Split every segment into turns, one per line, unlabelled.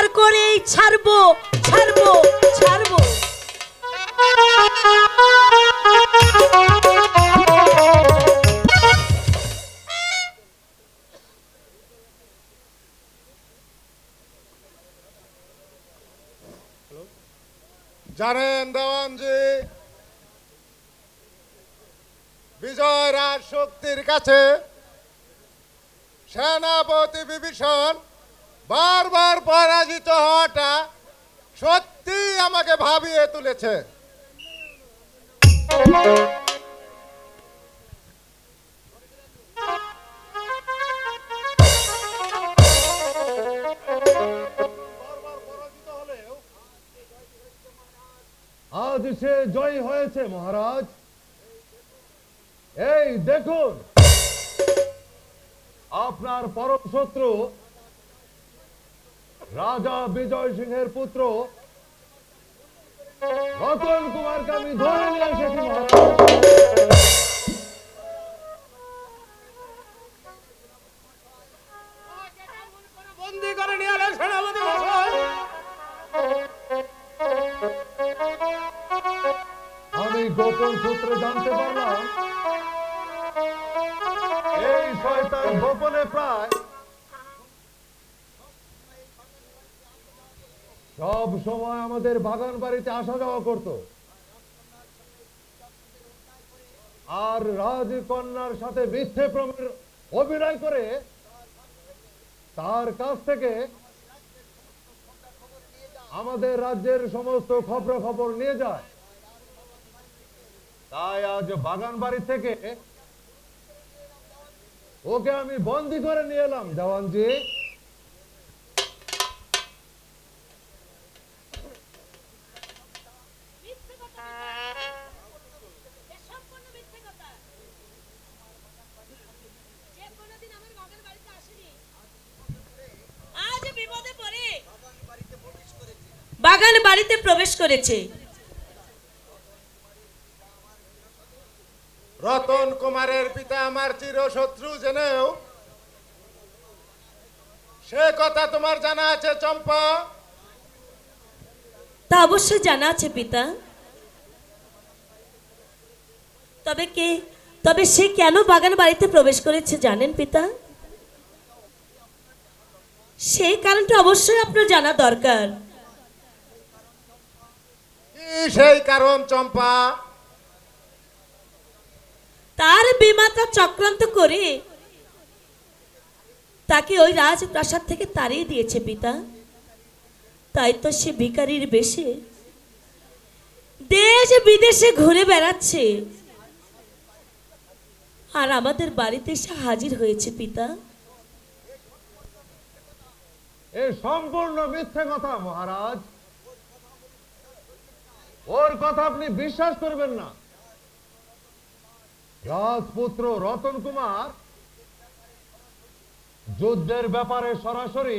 আমার করেই ছাড়বো ছাড়বো ছাড়বো।
জানেন দেওয়ানজি বিজয় রাজ শক্তির কাছে সেনাপতি বিভীষণ বারবার পরাজিত হওয়াটা সত্যি আমাকে ভাবিয়ে তুলেছে।
আজ সে জয় হয়েছে, মহারাজ। এই দেখুন, আপনার পরম শত্রু রাজা বিজয় সিংহের পুত্র রতন কুমারকে আমি ধরে নিয়ে এসেছি।
বন্দি
আমি গোপন সূত্রে জানতে পারলাম, এই শয়তান গোপনে প্রায় সব সময় আমাদের বাগান বাড়িতে আসা যাওয়া করত। আর রাজকন্যার সাথে মিথ্যে প্রমের অভিনয় করে তার কাছ থেকে আমাদের রাজ্যের সমস্ত খবর খবর নিয়ে যায়। তাই আজ বাগান বাড়ি থেকে ওকে আমি বন্দি করে নিয়ে এলাম, জওয়ানজি।
বাড়িতে প্রবেশ করেছে।
রতন কুমারের পিতা আমার চিরশত্রু জেনেও সে কথা তোমার জানা আছে চম্পা?
তা অবশ্যই জানা আছে পিতা। তবে কে তবে সে কেন বাগান বাড়িতে প্রবেশ করেছে জানেন পিতা? সেই কারণটা অবশ্যই আপনার জানা দরকার।
সেই কারণ চম্পা।
তার বিমাতা চক্রান্ত করে তাকে ওই রাজপ্রাসাদ থেকে তাড়িয়ে দিয়েছে পিতা। তাই তো সে ভিখারির বেশে দেশ বিদেশে ঘুরে বেড়াচ্ছে। আর আমাদের বাড়িতে এসে হাজির হয়েছে পিতা।
এ সম্পূর্ণ মিথ্যে কথা মহারাজ। ওর কথা আপনি বিশ্বাস করবেন না। রাজপুত্র রতন কুমার যুদ্ধের ব্যাপারে সরাসরি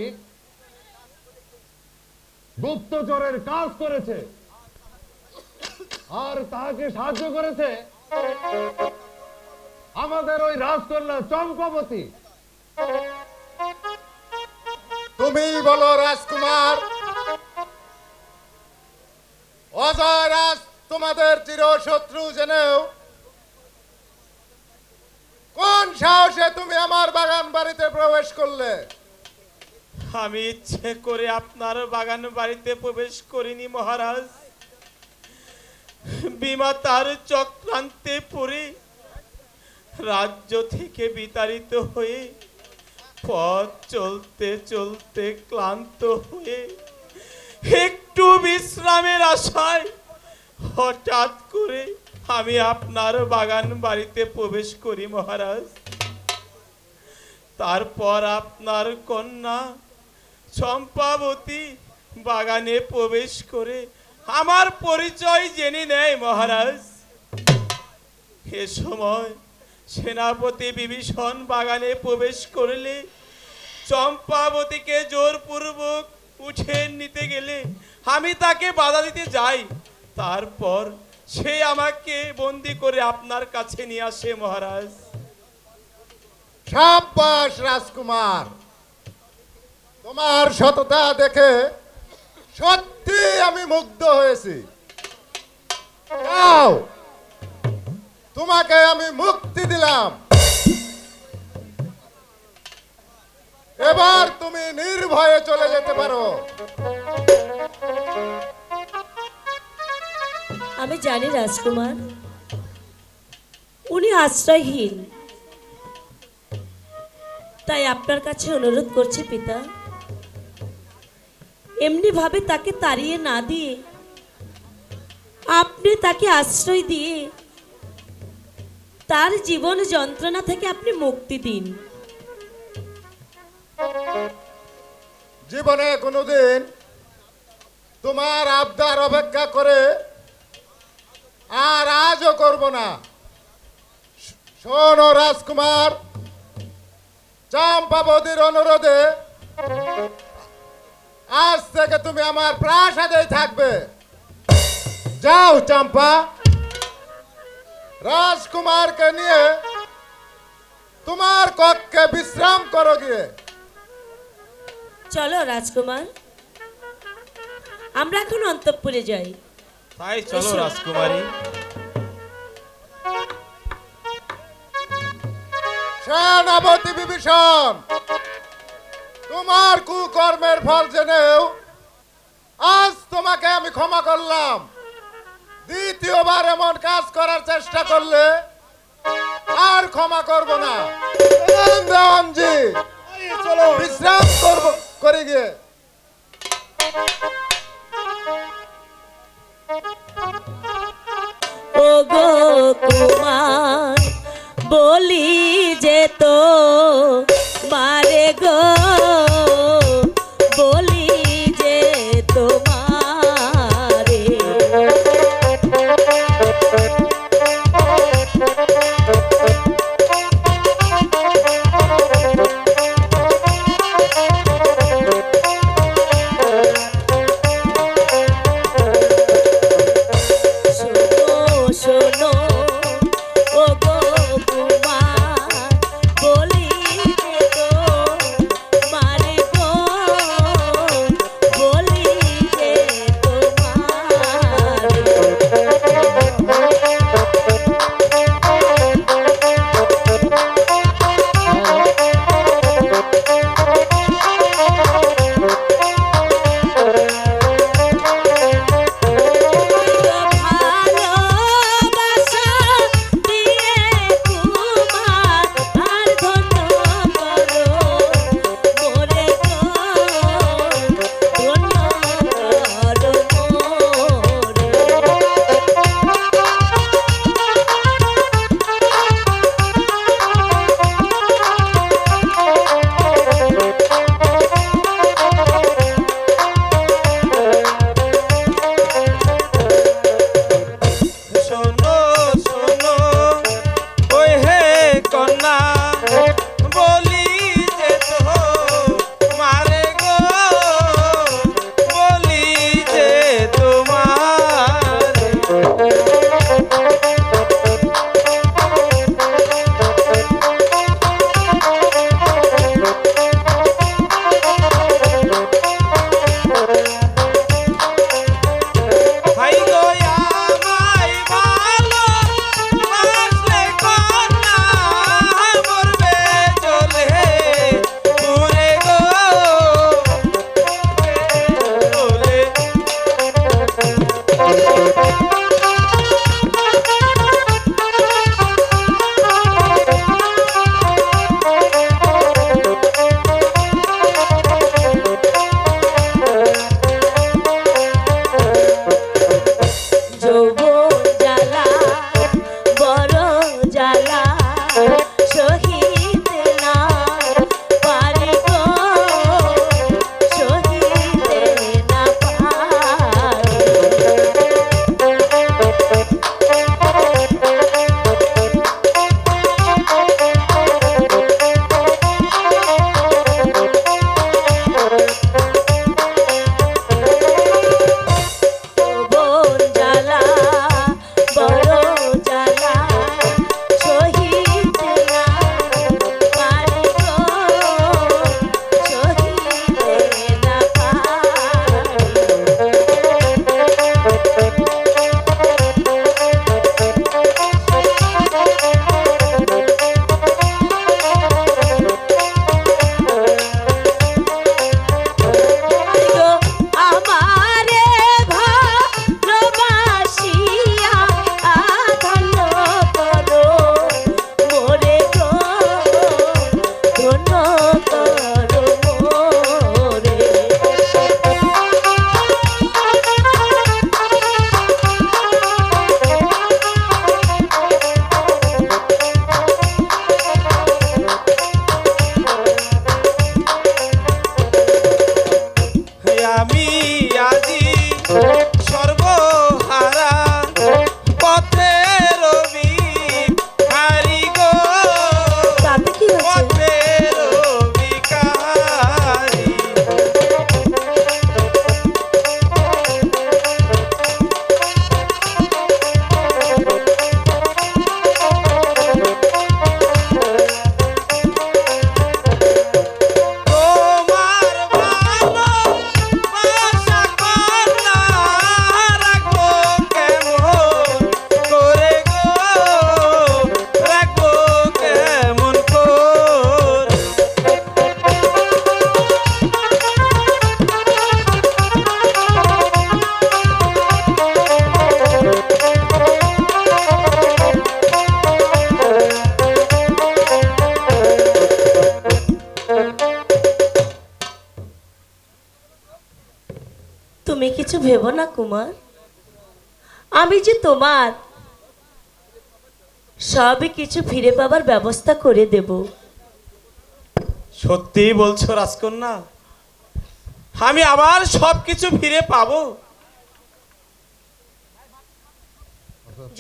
গুপ্তচরের কাজ করেছে আর তাকে সাহায্য করেছে আমাদের ওই রাজকন্যা চম্পাবতী।
তুমি বলো রাজকুমার অজয় রাজ, তোমাদের চিরশত্রু জেনেও কোন সাহসে তুমি আমার বাগান বাড়িতে প্রবেশ করলে?
আমি ইচ্ছে করে আপনার বাগান বাড়িতে প্রবেশ করিনি, মহারাজ। বিমা তার চক্রান্তে পড়ে রাজ্য থেকে বিতাড়িত হয়ে পথ চলতে চলতে ক্লান্ত হয়ে একটু বিশ্রামের আশায় হঠাৎ করে আমি আপনার বাগান বাড়িতে প্রবেশ করি মহারাজ। তারপর আপনার কন্যা চম্পাবতী বাগানে প্রবেশ করে আমার পরিচয় জেনে নেয় মহারাজ। এ সময় সেনাপতি বিভীষণ বাগানে প্রবেশ করলে চম্পাবতীকে জোরপূর্বক উঠে নিতে গেলে আমি তাকে বাধা দিতে যাই। তারপর সে আমাকে বন্দি করে আপনার কাছে নিয়ে আসে, মহারাজ।
সাব্বাস রাজকুমার, তোমার সততা দেখে সত্যি আমি মুগ্ধ হয়েছি। তোমাকে আমি মুক্তি দিলাম। এবার তুমি নির্ভয়ে চলে যেতে পারো।
আমি জানি রাজকুমার, উনি আশ্রয়হীন। তাই আপনার কাছে অনুরোধ করছি পিতা এমনি ভাবে তাকে তাড়িয়ে না দিয়ে, আপনি তাকে আশ্রয় দিয়ে তার জীবন যন্ত্রণা থেকে আপনি মুক্তি দিন।
জীবনে কোনোদিন তোমার আবদার অপেক্ষা করে আর আজও করব না। শোনো রাজকুমার, চম্পাবতীর অনুরোধে আজ থেকে তুমি আমার প্রাসাদেই থাকবে। যাও চম্পা, রাজকুমারকে নিয়ে তোমার কক্ষে বিশ্রাম করো গিয়ে।
চলো রাজকুমার। আমরা এখন অন্তঃপুরে যাই।
তাই চলো। রাজকুমারী।
সেনাপতি বিভীষণ তোমার কুকর্মের ফল জেনেও আজ তোমাকে আমি ক্ষমা করলাম। দ্বিতীয়বার এমন কাজ করার চেষ্টা করলে আর ক্ষমা করব না।
চলো।
বিশ্রাম করব। করে গিয়ে
ও গো তোমার বলি যে তো মারে গো। কুমার আমি যে তোমার সবই কিছু ফিরে পাবার ব্যবস্থা করে দেব।
সত্যি বলছো রাজকন্যা? আমি আবার সব কিছু ফিরে পাবো?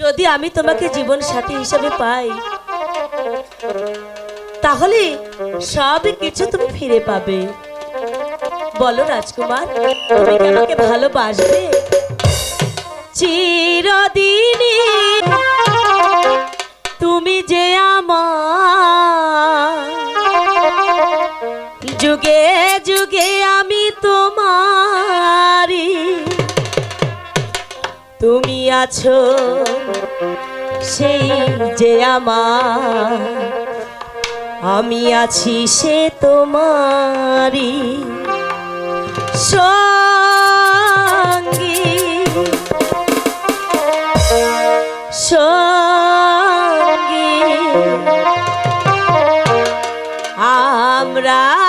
যদি আমি তোমাকে জীবন সাথী হিসেবে পাই তাহলে সবই কিছু তুমি ফিরে পাবে। বলো রাজকুমার, তুমি কি আমাকে ভালোবাসবে? চিরদিনই তুমি যে আমার। যুগে যুগে আমি তোমারি তুমি আছো সেই যে আমার। আমি আছি সে তোমারই। সঙ্গী। সঙ্গী। আমরা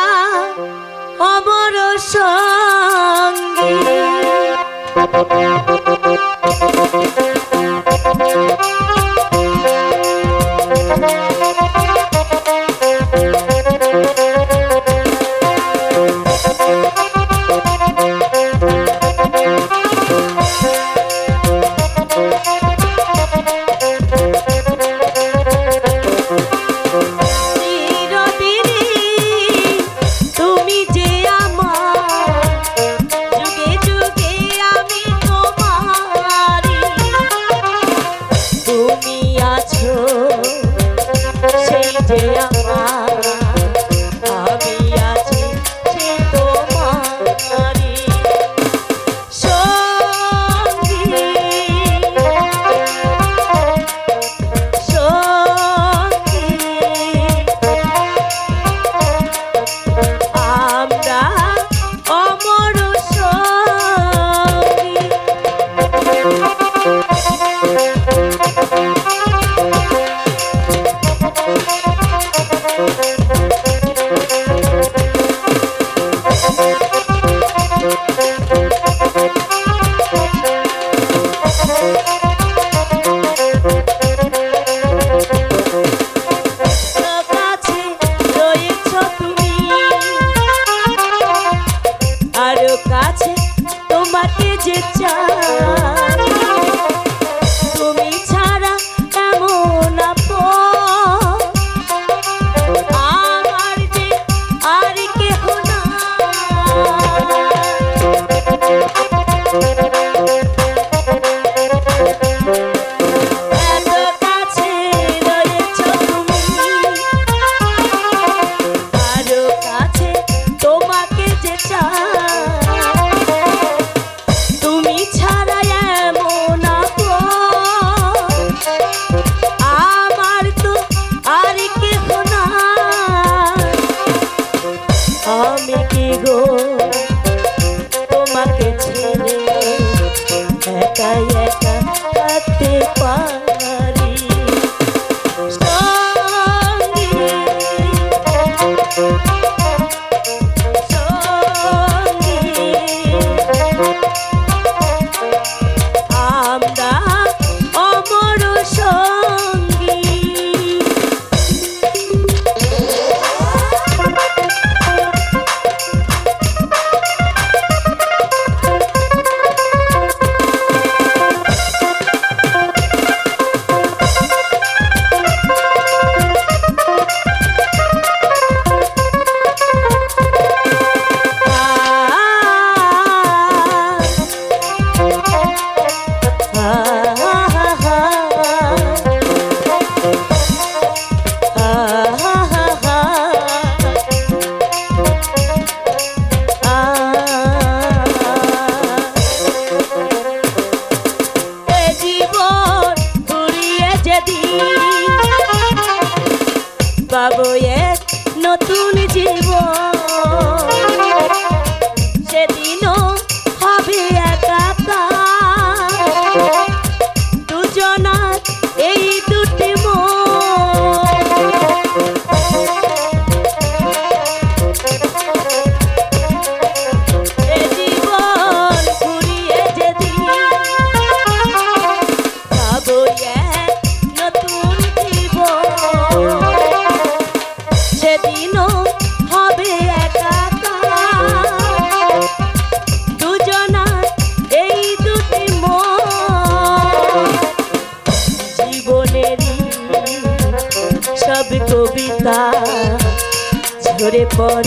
Boy.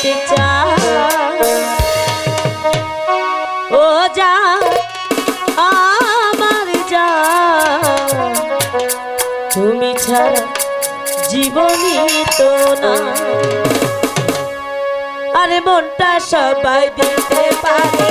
করতে চায়। ও যা আমার যা। তুমি ছাড়া জীবনী তো না সবাই দিতে পারে।